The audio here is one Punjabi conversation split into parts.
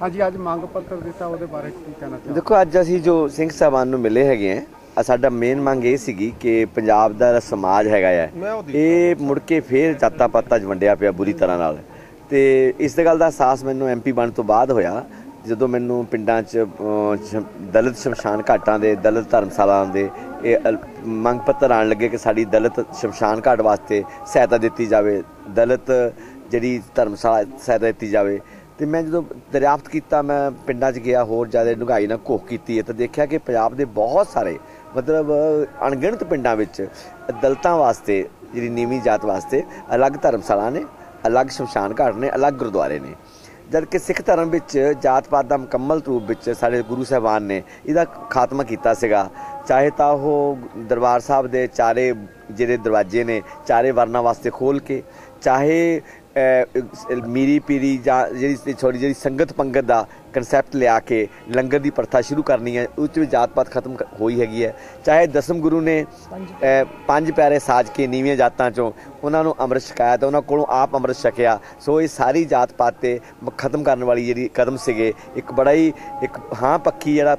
ਹਾਂਜੀ ਅੱਜ ਮੰਗ ਪੱਤਰ ਦਿੱਤਾ ਉਹਦੇ ਬਾਰੇ ਕੀ ਕਹਿਣਾ ਚਾਹੁੰਦੇ ਦੇਖੋ ਅੱਜ ਅਸੀਂ ਜੋ ਸਿੰਘ ਸਾਹਿਬਾਨ ਨੂੰ ਮਿਲੇ ਹੈਗੇ ਆ ਸਾਡਾ ਮੇਨ ਮੰਗ ਇਹ ਸੀਗੀ ਕਿ ਪੰਜਾਬ ਦਾ ਸਮਾਜ ਹੈਗਾ ਆ ਇਹ ਮੁੜ ਕੇ ਫੇਰ ਜਾਤਾਂ ਪਾਤਾਂ 'ਚ ਵੰਡਿਆ ਪਿਆ ਬੁਰੀ ਤਰ੍ਹਾਂ ਨਾਲ। ਤੇ ਇਸ ਦੇ ਗੱਲ ਦਾ ਅਹਿਸਾਸ ਮੈਨੂੰ ਐਮਪੀ ਬਣ ਤੋਂ ਬਾਅਦ ਹੋਇਆ ਜਦੋਂ ਮੈਨੂੰ ਪਿੰਡਾਂ 'ਚ ਦਲਿਤ ਸ਼ਮਸ਼ਾਨ ਘਾਟਾਂ ਦੇ ਦਲਿਤ ਧਰਮਸ਼ਾਲਾਵਾਂ ਦੇ ਇਹ ਮੰਗ ਪੱਤਰ ਆਣ ਲੱਗੇ ਕਿ ਸਾਡੀ ਦਲਿਤ ਸ਼ਮਸ਼ਾਨ ਘਾਟ ਵਾਸਤੇ ਸਹਾਇਤਾ ਦਿੱਤੀ ਜਾਵੇ ਦਲਿਤ ਜਿਹੜੀ ਧਰਮਸ਼ਾਲਾ ਸਹਾਇਤਾ ਦਿੱਤੀ ਜਾਵੇ। ਤੇ ਮੈਂ ਜਦੋਂ ਦਰਿਆਫਤ ਕੀਤਾ, ਮੈਂ ਪਿੰਡਾਂ 'ਚ ਗਿਆ, ਹੋਰ ਜ਼ਿਆਦਾ ਡੂੰਘਾਈ ਨਾਲ ਘੋਖ ਕੀਤੀ ਹੈ, ਤਾਂ ਦੇਖਿਆ ਕਿ ਪੰਜਾਬ ਦੇ ਬਹੁਤ ਸਾਰੇ ਮਤਲਬ ਅਣਗਿਣਤ ਪਿੰਡਾਂ ਵਿੱਚ ਦਲਤਾਂ ਵਾਸਤੇ, ਜਿਹੜੀ ਨੀਵੀਂ ਜਾਤ ਵਾਸਤੇ ਅਲੱਗ ਧਰਮਸ਼ਾਲਾ ਨੇ, ਅਲੱਗ ਸ਼ਮਸ਼ਾਨ ਘਾਟ ਨੇ, ਅਲੱਗ ਗੁਰਦੁਆਰੇ ਨੇ। ਜਦ ਕਿ ਸਿੱਖ ਧਰਮ ਵਿੱਚ ਜਾਤ ਪਾਤ ਦਾ ਮੁਕੰਮਲ ਰੂਪ ਵਿੱਚ ਸਾਡੇ ਗੁਰੂ ਸਾਹਿਬਾਨ ਨੇ ਇਹਦਾ ਖਾਤਮਾ ਕੀਤਾ ਸੀਗਾ। ਚਾਹੇ ਤਾਂ ਉਹ ਦਰਬਾਰ ਸਾਹਿਬ ਦੇ ਚਾਰੇ ਜਿਹੜੇ ਦਰਵਾਜ਼ੇ ਨੇ, ਚਾਰੇ ਵਰਨਾ ਵਾਸਤੇ ਖੋਲ ਕੇ, ਚਾਹੇ ਮੀਰੀ ਪੀਰੀ ਜਾਂ ਜਿਹੜੀ ਛੋਟੀ ਜਿਹੜੀ ਸੰਗਤ ਪੰਗਤ ਦਾ ਕਨਸੈਪਟ ਲਿਆ ਕੇ ਲੰਗਰ ਦੀ ਪ੍ਰਥਾ ਸ਼ੁਰੂ ਕਰਨੀ ਹੈ ਉਸ ਵਿੱਚ ਜਾਤ ਪਾਤ ਖਤਮ ਹੋਈ ਹੈਗੀ ਹੈ। ਚਾਹੇ ਦਸਮ ਗੁਰੂ ਨੇ ਪੰਜ ਪਿਆਰੇ ਸਾਜ ਕੇ ਨੀਵੀਆਂ ਜਾਤਾਂ ਚੋਂ ਉਹਨਾਂ ਨੂੰ ਅੰਮ੍ਰਿਤ ਛਕਾਇਆ ਤੇ ਉਹਨਾਂ ਕੋਲੋਂ ਆਪ ਅੰਮ੍ਰਿਤ ਛਕਿਆ। ਸੋ ਇਹ ਸਾਰੀ ਜਾਤ ਪਾਤ ਤੇ ਖਤਮ ਕਰਨ ਵਾਲੀ ਜਿਹੜੀ ਕਦਮ ਸੀਗੇ ਇੱਕ ਬੜਾ ਹੀ ਇੱਕ ਹਾਂ ਪੱਕੀ ਜਿਹੜਾ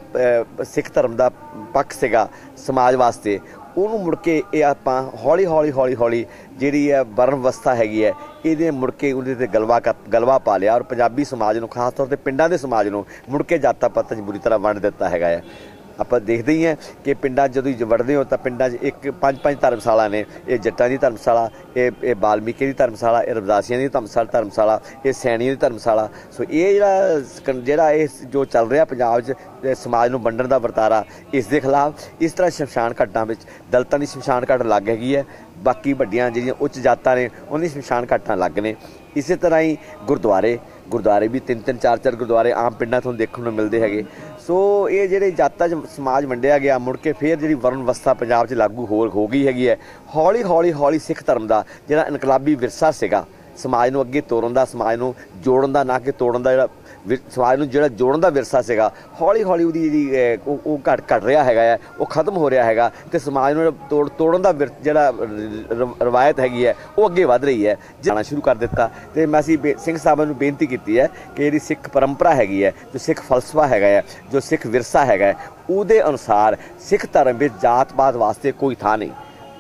ਸਿੱਖ ਧਰਮ ਦਾ ਪੱਖ ਸੀਗਾ ਸਮਾਜ ਵਾਸਤੇ। ਉਹਨੂੰ ਮੁੜ ਕੇ ਇਹ ਆਪਾਂ ਹੌਲੀ ਹੌਲੀ ਹੌਲੀ ਹੌਲੀ ਜਿਹੜੀ ਹੈ ਵਰਨ ਅਵਸਥਾ ਹੈਗੀ ਹੈ, ਇਹਦੇ ਮੁੜ ਕੇ ਉਹਦੇ ਤੇ ਗਲਵਾ ਕਰ- ਗਲਵਾ ਪਾ ਲਿਆ ਔਰ ਪੰਜਾਬੀ ਸਮਾਜ ਨੂੰ, ਖਾਸ ਤੌਰ ਤੇ ਪਿੰਡਾਂ ਦੇ ਸਮਾਜ ਨੂੰ ਮੁੜ ਕੇ ਜਾਤਾਂ ਪਾਤਾਂ 'ਚ ਬੁਰੀ ਤਰ੍ਹਾਂ ਵੰਡ ਦਿੱਤਾ ਹੈਗਾ ਹੈ। ਆਪਾਂ ਦੇਖਦੇ ਹੀ ਹਾਂ ਕਿ ਪਿੰਡਾਂ 'ਚ ਜਦੋਂ ਵੜਦੇ ਹੋ ਤਾਂ ਪਿੰਡਾਂ 'ਚ ਇੱਕ ਪੰਜ ਪੰਜ ਧਰਮਸ਼ਾਲਾ ਨੇ। ਇਹ ਜੱਟਾਂ ਦੀ ਧਰਮਸ਼ਾਲਾ, ਇਹ ਇਹ ਬਾਲਮੀਕੀ ਦੀ ਧਰਮਸ਼ਾਲਾ, ਇਹ ਰਵਿਦਾਸੀਆਂ ਦੀ ਧਰਮਸ਼ਾਲਾ ਧਰਮਸ਼ਾਲਾ, ਇਹ ਸੈਣੀਆਂ ਦੀ ਧਰਮਸ਼ਾਲਾ। ਸੋ ਇਹ ਜਿਹੜਾ ਸਕੰ- ਜਿਹੜਾ ਇਹ ਜੋ ਚੱਲ ਰਿਹਾ ਪੰਜਾਬ 'ਚ ਸਮਾਜ ਨੂੰ ਵੰਡਣ ਦਾ ਵਰਤਾਰਾ ਇਸ ਦੇ ਖਿਲਾਫ, ਇਸ ਤਰ੍ਹਾਂ ਸ਼ਮਸ਼ਾਨ ਘਾਟਾਂ ਵਿੱਚ ਦਲਤਾਂ ਦੀ ਸ਼ਮਸ਼ਾਨ ਘਾਟ ਲੱਗ ਹੈਗੀ ਹੈ। ਬਾਕੀ ਵੱਡੀਆਂ ਜਿਹੜੀਆਂ ਉੱਚ ਜਾਤਾਂ ਨੇ, ਉਹਨਾਂ ਦੀ ਸ਼ਮਸ਼ਾਨ ਘਾਟਾਂ ਲੱਗ ਨੇ। ਇਸੇ ਤਰ੍ਹਾਂ ਹੀ ਗੁਰਦੁਆਰੇ ਗੁਰਦੁਆਰੇ ਵੀ, ਤਿੰਨ ਤਿੰਨ, ਚਾਰ ਚਾਰ ਗੁਰਦੁਆਰੇ ਆਮ ਪਿੰਡਾਂ ਤੋਂ ਦੇਖਣ ਨੂੰ ਮਿਲਦੇ ਹੈਗੇ। ਸੋ ਇਹ ਜਿਹੜੇ ਜਾਤਾਂ 'ਚ ਸਮਾਜ ਵੰਡਿਆ ਗਿਆ, ਮੁੜ ਕੇ ਫੇਰ ਜਿਹੜੀ ਵਰਨ ਅਵਸਥਾ ਪੰਜਾਬ 'ਚ ਲਾਗੂ ਹੋ ਹੋ ਗਈ ਹੈਗੀ ਹੈ, ਹੌਲੀ ਹੌਲੀ ਹੌਲੀ ਸਿੱਖ ਧਰਮ ਦਾ ਜਿਹੜਾ ਇਨਕਲਾਬੀ ਵਿਰਸਾ ਸੀਗਾ, ਸਮਾਜ ਨੂੰ ਅੱਗੇ ਤੋਰਨ ਦਾ, ਸਮਾਜ ਨੂੰ ਜੋੜਨ ਦਾ, ਨਾ ਕਿ ਤੋੜਨ ਦਾ ਜਿਹੜਾ ਸਮਾਜ ਨੂੰ ਜਿਹੜਾ ਜੋੜਨ ਦਾ ਵਿਰਸਾ ਸੀਗਾ, ਹੌਲੀ ਹੌਲੀ ਉਹਦੀ ਜਿਹੜੀ ਉਹ ਉਹ ਘਟ ਘਟ ਰਿਹਾ ਹੈਗਾ ਹੈ, ਉਹ ਖਤਮ ਹੋ ਰਿਹਾ ਹੈਗਾ ਤੇ ਸਮਾਜ ਨੂੰ ਤੋੜ ਤੋੜਨ ਦਾ ਵਿਰ- ਜਿਹੜਾ ਰਵਾਇਤ ਹੈਗੀ ਹੈ, ਉਹ ਅੱਗੇ ਵਧ ਰਹੀ ਹੈ। ਜਾਣਾ ਸ਼ੁਰੂ ਕਰ ਦਿੱਤਾ, ਤੇ ਮੈਂ ਅਸੀਂ ਬੇ- ਸਿੰਘ ਸਾਹਿਬਾਂ ਨੂੰ ਬੇਨਤੀ ਕੀਤੀ ਹੈ ਕਿ ਜਿਹੜੀ ਸਿੱਖ ਪਰੰਪਰਾ ਹੈਗੀ ਹੈ, ਜੋ ਸਿੱਖ ਫਲਸਫਾ ਹੈਗਾ ਹੈ, ਜੋ ਸਿੱਖ ਵਿਰਸਾ ਹੈਗਾ ਹੈ, ਉਹਦੇ ਅਨੁਸਾਰ ਸਿੱਖ ਧਰਮ ਵਿੱਚ ਜਾਤ-ਪਾਤ ਵਾਸਤੇ ਕੋਈ ਥਾਂ ਨਹੀਂ।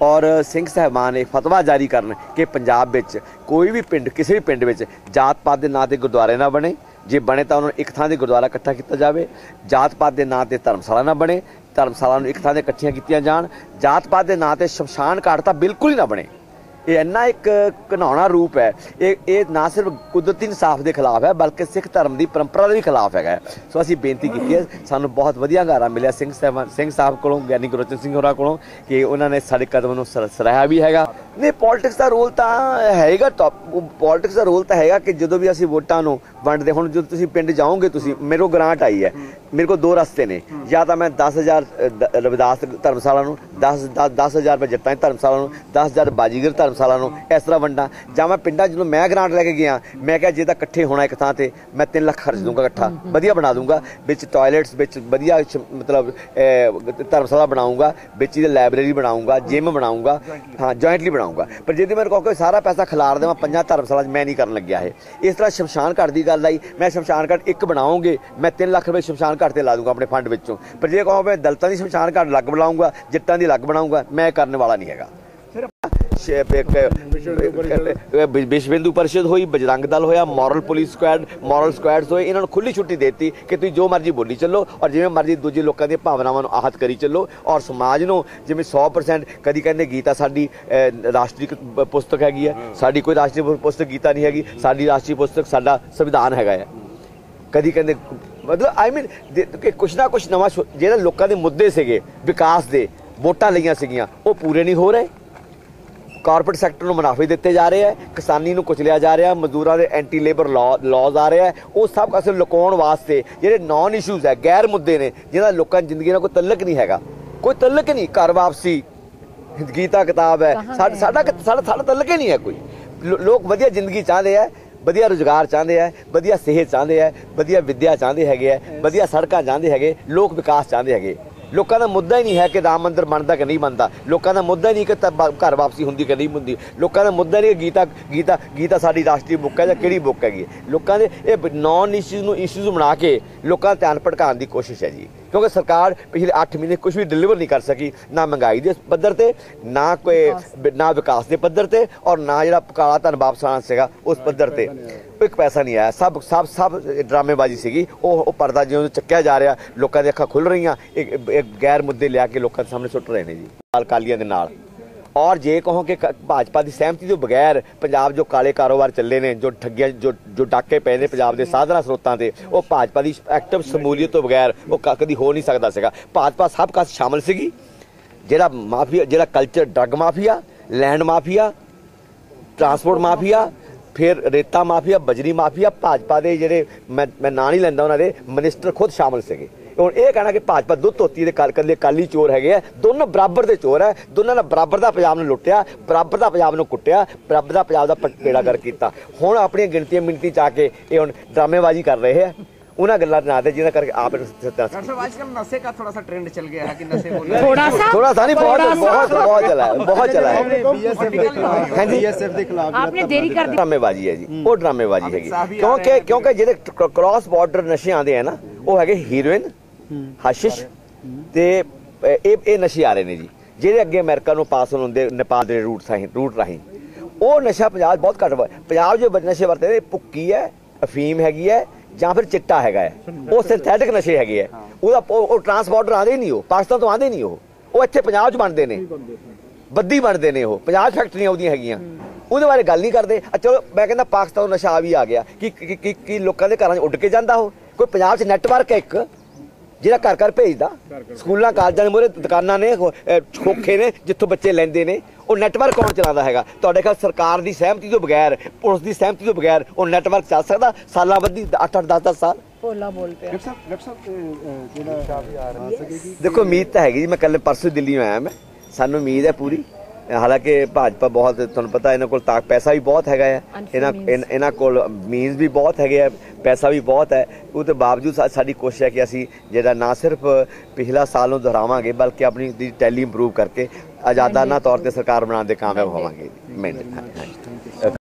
ਔਰ ਸਿੰਘ ਸਾਹਿਬਾਨ ਇਹ ਫਤਵਾ ਜਾਰੀ ਕਰਨ ਕਿ ਪੰਜਾਬ ਵਿੱਚ ਕੋਈ ਵੀ ਪਿੰਡ, ਕਿਸੇ ਵੀ ਪਿੰਡ ਵਿੱਚ ਜਾਤ ਪਾਤ ਦੇ ਨਾਂ ਤੇ ਗੁਰਦੁਆਰੇ ਨਾ ਬਣੇ ਜੇ ਬਣੇ ਤਾਂ ਉਹਨਾਂ ਨੂੰ ਇੱਕ ਥਾਂ ਤੇ ਗੁਰਦੁਆਰਾ ਇਕੱਠਾ ਕੀਤਾ ਜਾਵੇ। ਜਾਤ ਪਾਤ ਦੇ ਨਾਂ ਤੇ ਧਰਮਸ਼ਾਲਾ ਨਾ ਬਣੇ, ਧਰਮਸ਼ਾਲਾ ਨੂੰ ਇੱਕ ਥਾਂ ਤੇ ਇਕੱਠੀਆਂ ਕੀਤੀਆਂ ਜਾਣ। ਜਾਤ ਪਾਤ ਦੇ ਨਾਂ ਤੇ ਸ਼ਮਸ਼ਾਨ ਘਾਟ ਤਾਂ ਬਿਲਕੁਲ ਹੀ ਨਾ ਬਣੇ। ਇਹ ਇੰਨਾ ਇੱਕ ਘਨਾਉਣਾ ਰੂਪ ਹੈ। ਇਹ ਇਹ ਨਾ ਸਿਰਫ ਕੁਦਰਤੀ ਇਨਸਾਫ ਦੇ ਖਿਲਾਫ ਹੈ, ਬਲਕਿ ਸਿੱਖ ਧਰਮ ਦੀ ਪਰੰਪਰਾ ਦੇ ਵੀ ਖਿਲਾਫ ਹੈਗਾ ਸੋ ਅਸੀਂ ਬੇਨਤੀ ਕੀਤੀ ਹੈ, ਸਾਨੂੰ ਬਹੁਤ ਵਧੀਆ ਗਾਰਾ ਮਿਲਿਆ ਸਿੰਘ ਸਾਹਿਬ ਸਿੰਘ ਸਾਹਿਬ ਕੋਲੋਂ, ਗਿਆਨੀ ਗੁਰਚਨ ਸਿੰਘ ਹੋਰਾਂ ਕੋਲੋਂ, ਕਿ ਉਹਨਾਂ ਨੇ ਸਾਡੇ ਕਦਮ ਨੂੰ ਸਰ- ਸਰਾਹਿਆ ਵੀ ਹੈਗਾ। ਨਹੀਂ ਪੋਲਿਟਿਕਸ ਦਾ ਰੋਲ ਤਾਂ ਹੈਗਾ ਟੌਪ ਪੋਲਿਟਿਕਸ ਦਾ ਰੋਲ ਤਾਂ ਹੈਗਾ ਕਿ ਜਦੋਂ ਵੀ ਅਸੀਂ ਵੋਟਾਂ ਨੂੰ ਵੰਡਦੇ ਹੁਣ ਜਦੋਂ ਤੁਸੀਂ ਪਿੰਡ ਜਾਓਗੇ ਤੁਸੀਂ ਮੇਰੇ ਕੋਲ ਗ੍ਰਾਂਟ ਆਈ ਹੈ ਮੇਰੇ ਕੋਲ ਦੋ ਰਸਤੇ ਨੇ ਜਾਂ ਤਾਂ ਮੈਂ 10000 ਅ, ਰਵਿਦਾਸ ਧਰਮਸ਼ਾਲਾ ਨੂੰ 10 10000 ਰੁਪਏ ਜੱਟਾਂ ਦੀ ਧਰਮਸ਼ਾਲਾ ਨੂੰ 10000 ਬਾਜੀਗਰ ਧਰਮਸ਼ਾਲਾ ਨੂੰ ਇਸ ਤਰ੍ਹਾਂ ਵੰਡਾਂ ਜਾਂ ਮੈਂ ਪਿੰਡਾਂ ਜਦੋਂ ਮੈਂ ਗ੍ਰਾਂਟ ਲੈ ਕੇ ਗਿਆ ਮੈਂ ਕਿਹਾ ਜੇ ਤਾਂ ਇਕੱਠੇ ਹੋਣਾ ਇੱਕ ਥਾਂ ਤੇ ਮੈਂ 3 ਲੱਖ ਖਰਚ ਦੂੰਗਾ ਇਕੱਠਾ ਵਧੀਆ ਬਣਾ ਦੂੰਗਾ ਵਿੱਚ ਟਾਇਲਟਸ ਵਿੱਚ ਵਧੀਆ ਮਤਲਬ ਧਰਮਸ਼ਾਲਾ ਬਣਾਉਂਗਾ ਵਿੱਚ ਇਹਦੀ ਲਾਇਬ੍ਰੇਰੀ ਬਣਾਉਂਗਾ ਜਿਮ ਬਣਾਉਂਗਾ ਹਾਂ ਜੁਆਇੰਟਲੀ ਬਣਾਉਂਗਾ ਪਰ ਜੇ ਮੈਨੂੰ ਕਹੋ ਸਾਰਾ ਪੈਸਾ ਖਿਲਾਰ ਦੇਵਾਂ, ਪੰਜਾਂ ਧਰਮਸ਼ਾਲਾ 'ਚ ਮੈਂ ਨਹੀਂ ਕਰਨ ਲੱਗਿਆ ਇਹ। ਇਸ ਤਰ੍ਹਾਂ ਸ਼ਮਸ਼ਾਨ ਘਾਟ ਦੀ ਗੱਲ ਆਈ। ਮੈਂ ਸ਼ਮਸ਼ਾਨ ਘਾਟ ਇੱਕ ਬਣਾਉਂਗੇ, ਮੈਂ 3 ਲੱਖ ਰੁਪਏ ਸ਼ਮਸ਼ਾਨ ਘਾਟ ਤੇ ਲਾ ਦੂੰਗਾ ਆਪਣੇ ਫੰਡ ਵਿੱਚੋਂ। ਪਰ ਜੇ ਕਹੋ ਮੈਂ ਦਲਤਾਂ ਦੀ ਸ਼ਮਸ਼ਾਨ ਘਾਟ ਲੱਗ ਬਣਾਉਂਗਾ, ਜੱਟਾਂ ਦੀ ਲੱਗ ਬਣਾਉਂਗਾ, ਮੈਂ ਕਰਨ ਵਾਲਾ ਨਹੀਂ ਹੈਗਾ। ਵਿਸ਼ਵ ਹਿੰਦੂ ਪਰਿਸ਼ਦ ਹੋਈ ਬਜਰੰਗ ਦਲ ਹੋਇਆ moral police squad moral squads ਹੋਏ ਇਹਨਾਂ ਨੂੰ ਖੁੱਲੀ ਛੁੱਟੀ ਦੇਤੀ ਕਿ ਤੁਸੀਂ ਜੋ ਮਰਜ਼ੀ ਬੋਲੀ ਚੱਲੋ ਔਰ ਜਿਵੇਂ ਮਰਜ਼ੀ ਦੂਜੇ ਲੋਕਾਂ ਦੀਆਂ ਭਾਵਨਾਵਾਂ ਨੂੰ ਆਹਤ ਕਰੀ ਚੱਲੋ ਔਰ ਸਮਾਜ ਨੂੰ ਜਿਵੇਂ 100% ਕਦੀ ਕਹਿੰਦੇ ਗੀਤਾ ਸਾਡੀ ਰਾਸ਼ਟਰੀ ਪੁਸਤਕ ਹੈਗੀ ਹੈ ਸਾਡੀ ਕੋਈ ਰਾਸ਼ਟਰੀ ਪੁਸਤਕ ਗੀਤਾ ਨਹੀਂ ਹੈਗੀ ਸਾਡੀ ਰਾਸ਼ਟਰੀ ਪੁਸਤਕ ਸਾਡਾ ਸੰਵਿਧਾਨ ਹੈਗਾ ਹੈ। ਕਦੀ ਕਹਿੰਦੇ ਮਤਲਬ ਆਈ ਮੀਨ ਕਿ ਕੁਛ ਨਾ ਕੁਛ ਨਵਾਂ ਜਿਹੜੇ ਲੋਕਾਂ ਦੇ ਮੁੱਦੇ ਸੀਗੇ ਵਿਕਾਸ ਦੇ ਵੋਟਾਂ ਲਈਆਂ ਸੀਗੀਆਂ ਉਹ ਪੂਰੇ ਨਹੀਂ ਹੋ ਰਹੇ। ਕਾਰਪੋਰੇਟ ਸੈਕਟਰ ਨੂੰ ਮੁਨਾਫੇ ਦਿੱਤੇ ਜਾ ਰਹੇ ਹੈ ਕਿਸਾਨੀ ਨੂੰ ਕੁਚਲਿਆ ਜਾ ਰਿਹਾ ਮਜ਼ਦੂਰਾਂ ਦੇ ਐਂਟੀ ਲੇਬਰ ਲਾਜ਼ ਆ ਰਿਹਾ ਉਹ ਸਭ ਅਸਲ ਲੁਕਾਉਣ ਵਾਸਤੇ ਜਿਹੜੇ ਨਾਨ ਇਸ਼ੂਜ਼ ਹੈ ਗੈਰ ਮੁੱਦੇ ਨੇ ਜਿਹਨਾਂ ਲੋਕਾਂ ਦੀ ਜ਼ਿੰਦਗੀ ਨਾਲ ਕੋਈ ਤਲਕ ਨਹੀਂ ਹੈਗਾ। ਕੋਈ ਤਲਕ ਨਹੀਂ ਘਰ ਵਾਪਸੀ ਗੀਤਾ ਕਿਤਾਬ ਹੈ ਸਾਡਾ ਸਾਡਾ ਸਾਡਾ ਤਲਕ ਹੀ ਨਹੀਂ ਹੈ ਕੋਈ। ਲੋਕ ਵਧੀਆ ਜ਼ਿੰਦਗੀ ਚਾਹੁੰਦੇ ਆ ਵਧੀਆ ਰੋਜ਼ਗਾਰ ਚਾਹੁੰਦੇ ਆ ਵਧੀਆ ਸਿਹਤ ਚਾਹੁੰਦੇ ਆ ਵਧੀਆ ਵਿੱਦਿਆ ਚਾਹੁੰਦੇ ਹੈਗੇ ਆ ਵਧੀਆ ਸੜਕਾਂ ਚਾਹੁੰਦੇ ਹੈਗੇ ਲੋਕ ਵਿਕਾਸ ਚਾਹੁੰਦੇ ਹੈਗੇ। ਲੋਕਾਂ ਦਾ ਮੁੱਦਾ ਹੀ ਨਹੀਂ ਹੈ ਕਿ ਰਾਮ ਮੰਦਿਰ ਬਣਦਾ ਕਿ ਨਹੀਂ ਬਣਦਾ। ਲੋਕਾਂ ਦਾ ਮੁੱਦਾ ਹੀ ਨਹੀਂ ਕਿ ਘਰ ਵਾਪਸੀ ਹੁੰਦੀ ਕਿ ਨਹੀਂ ਹੁੰਦੀ। ਲੋਕਾਂ ਦਾ ਮੁੱਦਾ ਨਹੀਂ ਕਿ ਗੀਤਾ ਗੀਤਾ ਗੀਤਾ ਸਾਡੀ ਰਾਸ਼ਟਰੀ ਬੁੱਕ ਹੈ ਜਾਂ ਕਿਹੜੀ ਬੁੱਕ ਹੈਗੀ ਹੈ। ਲੋਕਾਂ ਦੇ ਇਹ ਨੌਨ ਇਸ਼ੂਜ਼ ਨੂੰ ਇਸ਼ੂਜ਼ ਬਣਾ ਕੇ ਲੋਕਾਂ ਦਾ ਧਿਆਨ ਭਟਕਾਉਣ ਦੀ ਕੋਸ਼ਿਸ਼ ਹੈ ਜੀ। ਕਿਉਂਕਿ ਸਰਕਾਰ ਪਿਛਲੇ 8 ਮਹੀਨੇ ਕੁਝ ਵੀ ਡਿਲੀਵਰ ਨਹੀਂ ਕਰ ਸਕੀ ਨਾ ਮਹਿੰਗਾਈ ਦੇ ਪੱਧਰ ਤੇ ਨਾ ਕੋਈ ਨਾ ਵਿਕਾਸ ਦੇ ਪੱਧਰ ਤੇ ਔਰ ਨਾ ਜਿਹੜਾ ਕਾਲਾ ਧਨ ਵਾਪਸ ਆਉਣਾ ਸੀਗਾ ਉਸ ਪੱਧਰ ਤੇ। ਇੱਕ ਪੈਸਾ ਨਹੀਂ ਆਇਆ। ਸਭ ਸਭ ਸਭ ਡਰਾਮੇਬਾਜ਼ੀ ਸੀਗੀ। ਉਹ ਉਹ ਪਰਦਾ ਜਿਉਂ ਚੱਕਿਆ ਜਾ ਰਿਹਾ ਲੋਕਾਂ ਦੀਆਂ ਅੱਖਾਂ ਖੁੱਲ ਰਹੀਆਂ ਇੱਕ ਇੱਕ ਗੈਰ ਮੁੱਦੇ ਲਿਆ ਕੇ ਲੋਕਾਂ ਦੇ ਸਾਹਮਣੇ ਸੁੱਟ ਰਹੇ ਨੇ ਜੀ। ਨਾਲ ਕਾਲੀਆਂ ਦੇ ਨਾਲ। ਔਰ ਜੇ ਕਹੋ ਕਿ ਕ- ਭਾਜਪਾ ਦੀ ਸਹਿਮਤੀ ਤੋਂ ਬਗੈਰ ਪੰਜਾਬ ਜੋ ਕਾਲੇ ਕਾਰੋਬਾਰ ਚੱਲੇ ਨੇ, ਜੋ ਠੱਗੀਆਂ, ਜੋ ਜੋ ਡਾਕੇ ਪਏ ਨੇ ਪੰਜਾਬ ਦੇ ਸਾਧਨਾ ਸਰੋਤਾਂ ਤੇ, ਉਹ ਭਾਜਪਾ ਦੀ ਐਕਟਿਵ ਸਮੂਲੀਅਤ ਤੋਂ ਬਗੈਰ ਉਹ ਕ- ਕਦੀ ਹੋ ਨਹੀਂ ਸਕਦਾ ਸੀਗਾ। ਭਾਜਪਾ ਸਭ ਕਾਸ ਸ਼ਾਮਲ ਸੀਗੀ। ਜਿਹੜਾ ਮਾਫੀਆ ਜਿਹੜਾ culture drug mafia land mafia transport mafia, ਫਿਰ ਰੇਤਾ ਮਾਫੀਆ, ਬਜਰੀ ਮਾਫੀਆ, ਭਾਜਪਾ ਦੇ ਜਿਹੜੇ ਮੈਂ ਮੈਂ ਨਾਂ ਨਹੀਂ ਲੈਂਦਾ ਉਹਨਾਂ ਦੇ ਮਿਨਿਸਟਰ ਖੁਦ ਸ਼ਾਮਲ ਸੀਗੇ। ਹੁਣ ਇਹ ਕਹਿਣਾ ਕਿ ਭਾਜਪਾ ਦੁੱਧ ਧੋਤੀ ਦੇ ਕਾਲ ਕੱਲੇ ਕਾਲੀ ਚੋਰ ਹੈਗੇ ਆ। ਦੋਨੋਂ ਬਰਾਬਰ ਦੇ ਚੋਰ ਹੈ ਦੋਨਾਂ ਨੇ ਬਰਾਬਰ ਦਾ ਪੰਜਾਬ ਨੂੰ ਲੁੱਟਿਆ ਬਰਾਬਰ ਦਾ ਪੰਜਾਬ ਨੂੰ ਕੁੱਟਿਆ ਬਰਾਬਰ ਦਾ ਪੰਜਾਬ ਦਾ ਪਟਪੇੜਾ ਕਰ ਕੀਤਾ। ਹੁਣ ਆਪਣੀਆਂ ਗਿਣਤੀਆਂ ਮਿੰਤੀ ਚ ਕੇ ਇਹ ਹੁਣ ਡਰਾਮੇਬਾਜ਼ੀ ਕਰ ਰਹੇ ਆ। ਉਹਨਾਂ ਗੱਲਾਂ ਨਾ ਦੇ ਜਿਹਨਾਂ ਕਰਕੇ ਆਪ ਦੱਸ ਸਰ ਅੱਜ ਕੱਲ ਨਸ਼ੇ ਦਾ ਥੋੜਾ ਸਾ ਟ੍ਰੈਂਡ ਚੱਲ ਗਿਆ ਹੈ ਕਿ ਨਸ਼ੇ ਬੋਲਣਾ ਥੋੜਾ ਸਾ ਥੋੜਾ ਸਾ ਨਹੀਂ ਬਹੁਤ ਬਹੁਤ ਬਹੁਤ ਚਲਾ ਹੈ ਬਹੁਤ ਚਲਾ ਹੈ। ਹਾਂਜੀ। ਬੀਐਸਐਫ ਦੇ ਖਿਲਾਫ ਆਪਨੇ ਦੇਰੀ ਕਰ ਡਰਾਮੇਬਾਜ਼ੀ ਹੈ ਜੀ ਉਹ ਡਰਾਮੇਬਾਜ਼ੀ ਹੈਗੀ। ਕਿਉਂਕਿ ਕਿਉਂਕਿ ਜਿਹੜੇ ਕ੍ਰਾਸ ਬਾਰਡਰ ਨਸ਼ੇ ਆਂਦੇ ਆ ਨਾ ਉਹ ਹੈਗੇ ਹੀਰੋਇਨ ਹਸ਼ਿਸ਼। ਤੇ ਇਹ ਇਹ ਨਸ਼ੇ ਆ ਰਹੇ ਨੇ ਜੀ। ਜਿਹੜੇ ਅੱਗੇ ਅਮਰੀਕਾ ਨੂੰ ਪਾਸ ਹੁੰਦੇ ਨੇਪਾਲ ਦੇ ਰੂਟ ਰਾਹੀਂ ਰੂਟ ਰਾਹੀਂ। ਉਹ ਨਸ਼ਾ ਪੰਜਾਬ ਬਹੁਤ ਘੱਟ ਪੰਜਾਬ ਜੋ ਨਸ਼ੇ ਵਰਤੇ ਨੇ। ਭੁੱਕੀ ਹੈ ਅਫੀਮ ਹੈਗੀ ਹੈ ਜਾਂ ਫਿਰ ਚਿੱਟਾ ਹੈਗਾ ਹੈ। ਉਹ ਸਿੰਥੈਟਿਕ ਨਸ਼ੇ ਹੈਗੇ ਹੈ। ਉਹਦਾ ਉਹ ਟਰਾਂਸਪੋਰਟਰ ਆਉਂਦੇ ਹੀ ਨਹੀਂ ਉਹ। ਪਾਕਿਸਤਾਨ ਤੋਂ ਆਉਂਦੇ ਨਹੀਂ ਉਹ। ਉਹ ਇੱਥੇ ਪੰਜਾਬ 'ਚ ਬਣਦੇ ਨੇ। ਬੱਦੀ ਬਣਦੇ ਨੇ ਉਹ। 50 ਫੈਕਟਰੀਆਂ ਉਹਦੀਆਂ ਹੈਗੀਆਂ। ਉਹਦੇ ਬਾਰੇ ਗੱਲ ਨਹੀਂ ਕਰਦੇ। ਚਲੋ ਮੈਂ ਕਹਿੰਦਾ ਪਾਕਿਸਤਾਨ ਤੋਂ ਨਸ਼ਾ ਵੀ ਆ ਗਿਆ। ਕਿ ਕਿ ਲੋਕਾਂ ਦੇ ਘਰਾਂ 'ਚ ਉੱਡ ਕੇ ਜਾਂਦਾ ਉਹ। ਕੋਈ ਪੰਜਾਬ 'ਚ ਨੈਟਵਰਕ ਹੈ ਇੱਕ। ਜਿਹੜਾ ਘਰ ਘਰ ਭੇਜਦਾ। ਸਕੂਲਾਂ ਕਾਲਜਾਂ ਦੇ ਮੋਰੇ ਦੁਕਾਨਾਂ ਨੇ ਖੋਖੇ ਨੇ ਜਿੱਥੋਂ ਬੱਚੇ ਲੈਂਦੇ ਨੇ ਉਹ ਨੈਟਵਰਕ ਕੌਣ ਚਲਾਉਂਦਾ ਹੈਗਾ? ਤੁਹਾਡੇ ਖਿਆਲ ਸਰਕਾਰ ਦੀ ਸਹਿਮਤੀ ਤੋਂ ਬਗੈਰ ਪੁਲਿਸ ਦੀ ਸਹਿਮਤੀ ਤੋਂ ਬਗੈਰ ਉਹ ਨੈਟਵਰਕ ਚੱਲ ਸਕਦਾ? ਸਾਲਾਂ ਬੱਧੀ 8-8 10-10 ਸਾਲ? ਭੋਲਾ ਬੋਲ ਪਿਆ। ਦੇਖੋ ਉਮੀਦ ਤਾਂ ਹੈਗੀ ਜੀ ਮੈਂ ਕੱਲ ਪਰਸੋਂ ਦਿੱਲੀ ਆਇਆ ਮੈਂ। ਸਾਨੂੰ ਉਮੀਦ ਹੈ ਪੂਰੀ। ਹਾਲਾਂਕਿ ਭਾਜਪਾ ਬਹੁਤ ਤੁਹਾਨੂੰ ਪਤਾ ਇਹਨਾਂ ਕੋਲ ਤਾਕ ਪੈਸਾ ਵੀ ਬਹੁਤ ਹੈਗਾ ਹੈ ਇਹਨਾਂ ਇਹਨਾਂ ਕੋਲ ਮੀਨਸ ਵੀ ਬਹੁਤ ਹੈਗੇ ਆ ਪੈਸਾ ਵੀ ਬਹੁਤ ਹੈ। ਉਹਦੇ ਬਾਵਜੂਦ ਸਾ- ਸਾਡੀ ਕੋਸ਼ਿਸ਼ ਹੈ ਕਿ ਅਸੀਂ ਜਿਹੜਾ ਨਾ ਸਿਰਫ ਪਿਛਲਾ ਸਾਲ ਨੂੰ ਦੁਹਰਾਵਾਂਗੇ ਬਲਕਿ ਆਪਣੀ ਦੀ ਟੈਲੀ ਇੰਪਰੂਵ ਕਰਕੇ ਆਜ਼ਾਦਾਨਾ ਤੌਰ ਤੇ ਸਰਕਾਰ ਬਣਾਉਣ ਦੇ ਕਾਮਯਾਬ ਹੋਵਾਂਗੇ। ਮੈਂ